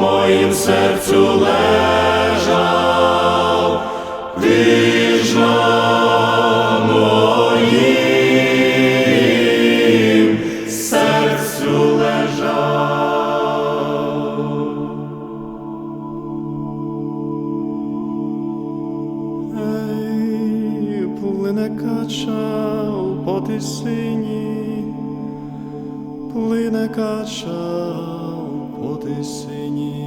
моїм серцю лежав, ти ж на моїм серцю лежав. Ей, плине кача по тисині, плине кача о ти синій